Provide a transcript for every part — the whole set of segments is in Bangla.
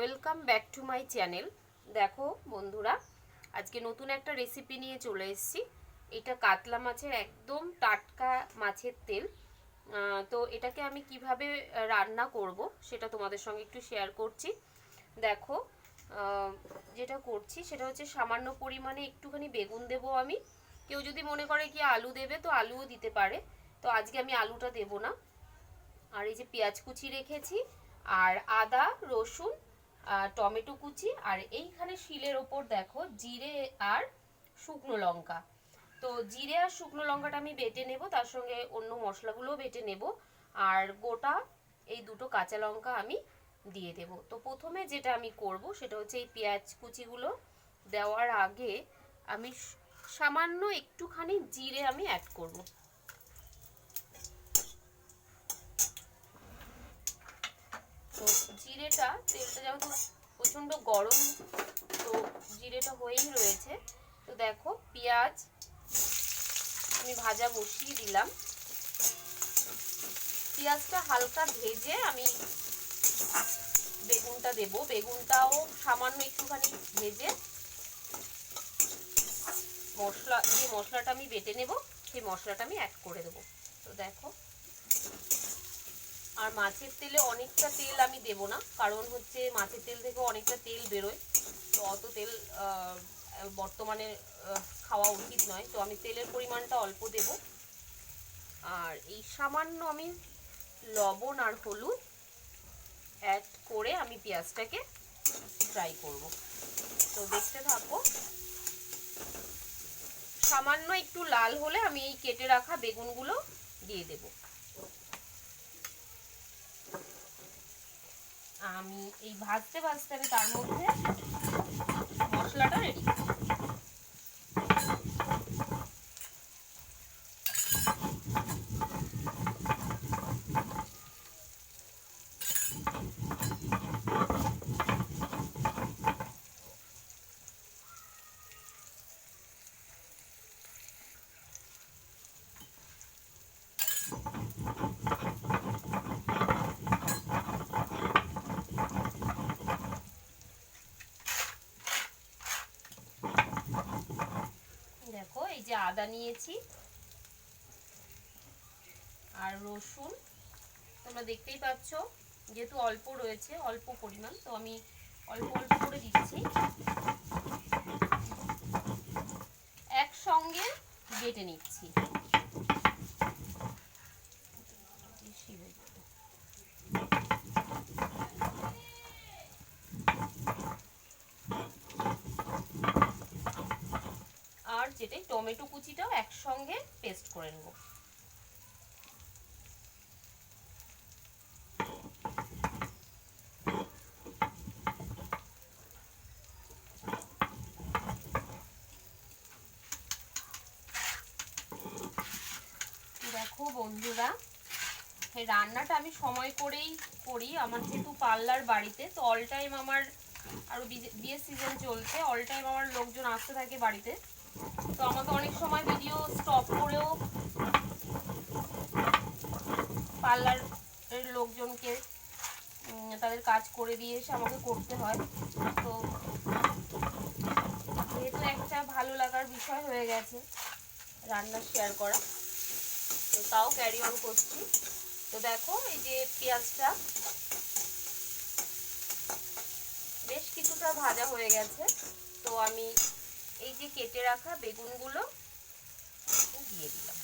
Welcome back to my channel. দেখো বন্ধুরা, আজকে নতুন একটা রেসিপি নিয়ে চলে এসেছি। এটা কাতলা মাছের একদম টাটকা মাছের তেল। তো এটাকে আমি কীভাবে রান্না করব সেটা তোমাদের সঙ্গে একটু শেয়ার করছি। দেখো যেটা করছি সেটা হচ্ছে সামান্য পরিমাণে একটুখানি বেগুন দেবো আমি। কেউ যদি মনে করে কি আলু দেবে, তো আলুও দিতে পারে। তো আজকে আমি আলুটা দেবো না। আর এই যে পেঁয়াজ কুচি রেখেছি, আর আদা, রসুন টমেটো কুচি আর এইখানে শিলের ওপর দেখো জিরে আর শুকনো লঙ্কা। তো জিরে আর শুকনো লঙ্কাটা আমি বেটে নেব, তার সঙ্গে অন্য মশলাগুলোও বেটে নেব। আর গোটা এই দুটো কাঁচা লঙ্কা আমি দিয়ে দেব। তো প্রথমে যেটা আমি করব সেটা হচ্ছে এই পেঁয়াজ কুচিগুলো দেওয়ার আগে আমি সামান্য একটুখানি জিরে আমি অ্যাড করব। তো জিরেটা, তেলটা যেহেতু প্রচণ্ড গরম, তো জিরেটা হয়েই রয়েছে। তো দেখো, পেঁয়াজ আমি ভাজা বসিয়ে দিলাম। পেঁয়াজটা হালকা ভেজে আমি বেগুনটা দেব। বেগুনটাও সামান্য একটুখানি ভেজে মশলা, যে মশলাটা আমি বেটে নেব, সেই মশলাটা আমি অ্যাড করে দেবো। তো দেখো আর মাছের তেলে অনেকটা তেল আমি দেব না, কারণ হচ্ছে মাছের তেল থেকে অনেকটা তেল বেরোয়। তো অত তেল বর্তমানে খাওয়া উচিত নয়। তো আমি তেলের পরিমাণটা অল্প দেব। আর এই সামান্য আমি লবণ আর হলুদ অ্যাড করে আমি পেঁয়াজটাকে ফ্রাই করব। তো দেখতে থাকো। সামান্য একটু লাল হলে আমি এই কেটে রাখা বেগুনগুলো দিয়ে দেবো। আমি এই ভাজতে ভাজতে আমি তার মধ্যে মশলাটা রেডি দেখো এই যে আদা নিয়েছি। আর রসুন, তোমরা দেখতেই পাচ্ছ, যেহেতু অল্প রয়েছে, অল্প পরিমাণ, তো আমি অল্প অল্প করে দিচ্ছি। একসঙ্গে বেটে নিচ্ছি বেশি হয়ে যাবে। আর যেটা টমেটো কুচিটাও একসঙ্গে পেস্ট করে নেব। দেখো বন্ধুরা, এই রান্নাটা আমি সময় করেই করি। আমার যেহেতু পার্লার বাড়িতে, তো অল টাইম আমার আরও বিয়ের সিজন চলছে অল টাইম আমার লোকজন আসতে থাকে বাড়িতে। তো আমাকে অনেক সময় ভিডিও স্টপ করেও পার্লারের লোকজনকে তাদের কাজ করে দিয়ে এসে আমাকে করতে হয়। তো যেহেতু একটা ভালো লাগার বিষয় হয়ে গেছে রান্না শেয়ার করা, তো তাও ক্যারি অন করছি। তো দেখো, এই যে পেঁয়াজটা বেশ কিছুটা ভাজা হয়ে গেছে। তো আমি এই যে কেটে রাখা বেগুনগুলো দিয়ে দিলাম।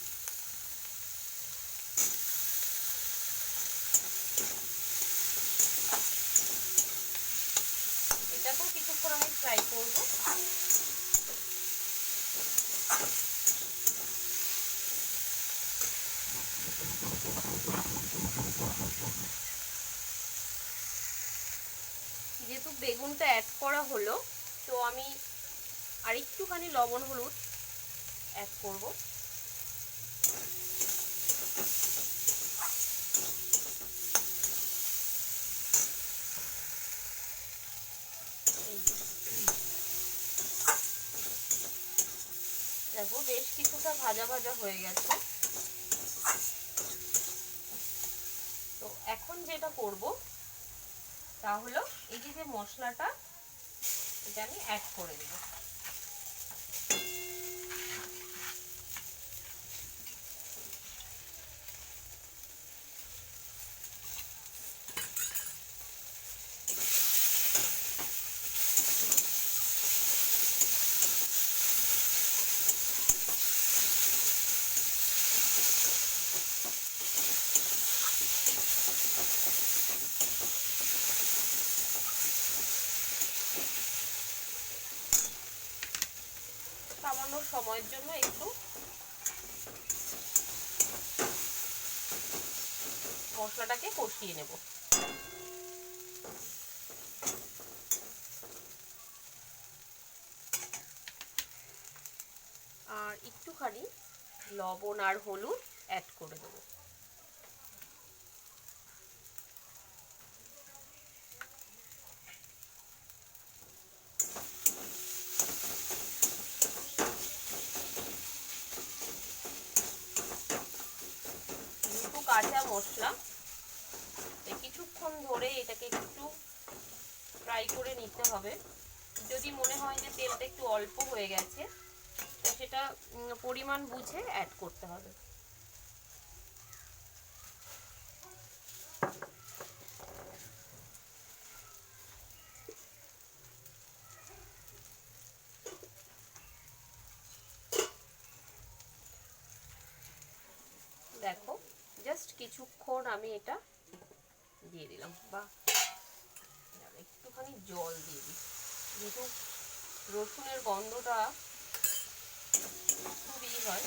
কিছুক্ষণ আমি করব। যেহেতু বেগুনটা অ্যাড করা হলো, তো আমি আর একটুখানি লবণ হলুদ অ্যাড করব। এই দেখো, বেশ কিছুটা ভাজা ভাজা হয়ে গেছে। তো এখন যেটা করব তাহলে এই যে যে মশলাটা, এটা আমি অ্যাড করে দেব সামান্য সময়ের জন্য একটু মশলাটাকে কষিয়ে নেব। আর একটুখানি লবণ আর হলুদ অ্যাড করে দেবো যেহেতু কাঁচা মশলা। কিছুক্ষণ ধরে এটাকে একটু ফ্রাই করে নিতে হবে। যদি মনে হয় যে তেলটা একটু অল্প হয়ে গেছে, তো সেটা পরিমাণ বুঝে অ্যাড করতে হবে দেখো জাস্ট কিছুক্ষণ আমি এটা দিয়ে দিলাম। বা একটুখানি জল দিয়ে দিই। যেহেতু রসুনের গন্ধটা খুবই হয়।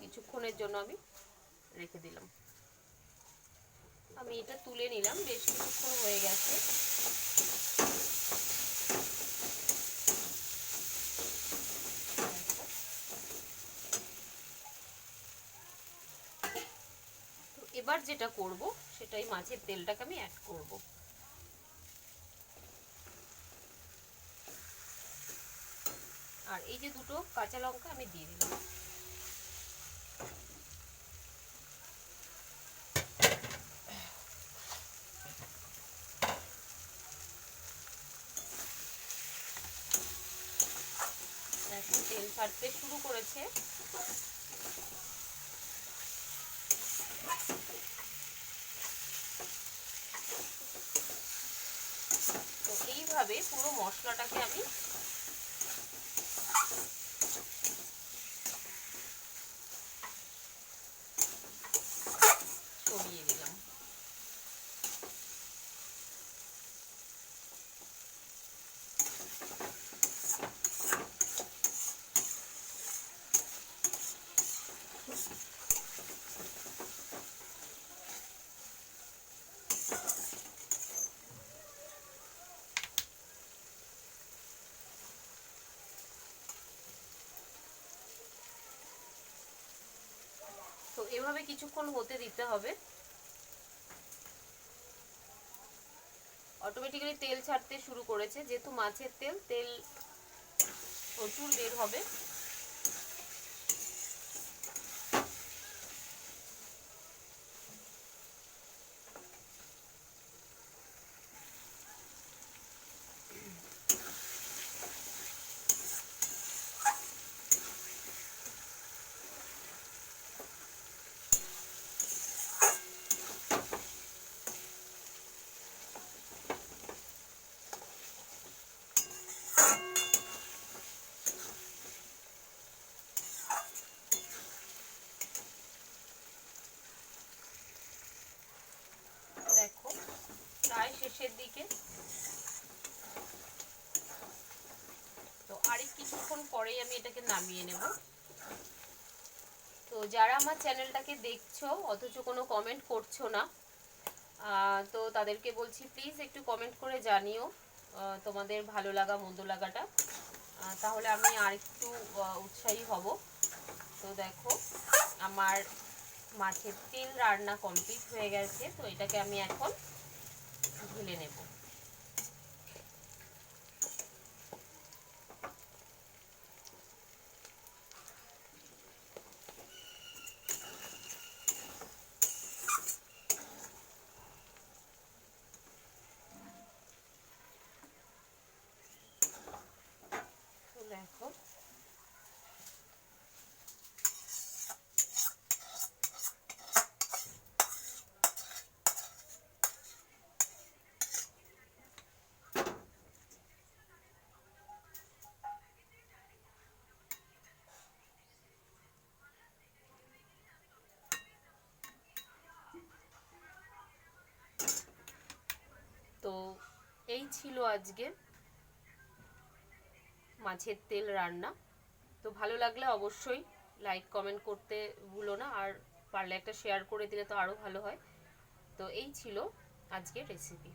কিছুক্ষণের জন্য আমি রেখে দিলাম। আমি এটা তুলে নিলাম, বেশ কিছুক্ষণ হয়ে গেছে। এবার যেটা করব, সেটাই মাছের তেলটাকে আমি অ্যাড করব। আর এই যে দুটো কাঁচা লঙ্কা আমি দিয়ে দিলাম। তেল ছাড়তে শুরু করেছে। তো এইভাবে পুরো মশলাটাকে আমি ছড়িয়ে দিলাম তো এভাবে কিছুক্ষণ হতে দিতে হবে। অটোমেটিক্যালি তেল ছাড়তে শুরু করেছে। যেহেতু মাছের তেল তেল প্রচুর বের হবে দেখো প্রায় শেষের দিকে। তো আরেক কিছুক্ষণ পরেই আমি এটাকে নামিয়ে নেব। তো যারা আমার চ্যানেলটাকে দেখছ অথচ কোনো কমেন্ট করছ না তো তাদেরকে বলছি প্লিজ একটু কমেন্ট করে জানিও তোমাদের ভালো লাগা মন্দ লাগাটা। তাহলে আমি আরেকটু আহ, উৎসাহী হব। তো দেখো আমার মাছের তেল রান্না কমপ্লিট হয়ে গেছে। তো এটাকে আমি এখন ঢেলে নেব। ছিল আজকে। মাছের তেল রান্না। তো ভালো লাগলে অবশ্যই লাইক কমেন্ট করতে ভুলো না। আর পারলে একটা শেয়ার করে দিলে তো আরও ভালো হয়। তো এই ছিল আজকের রেসিপি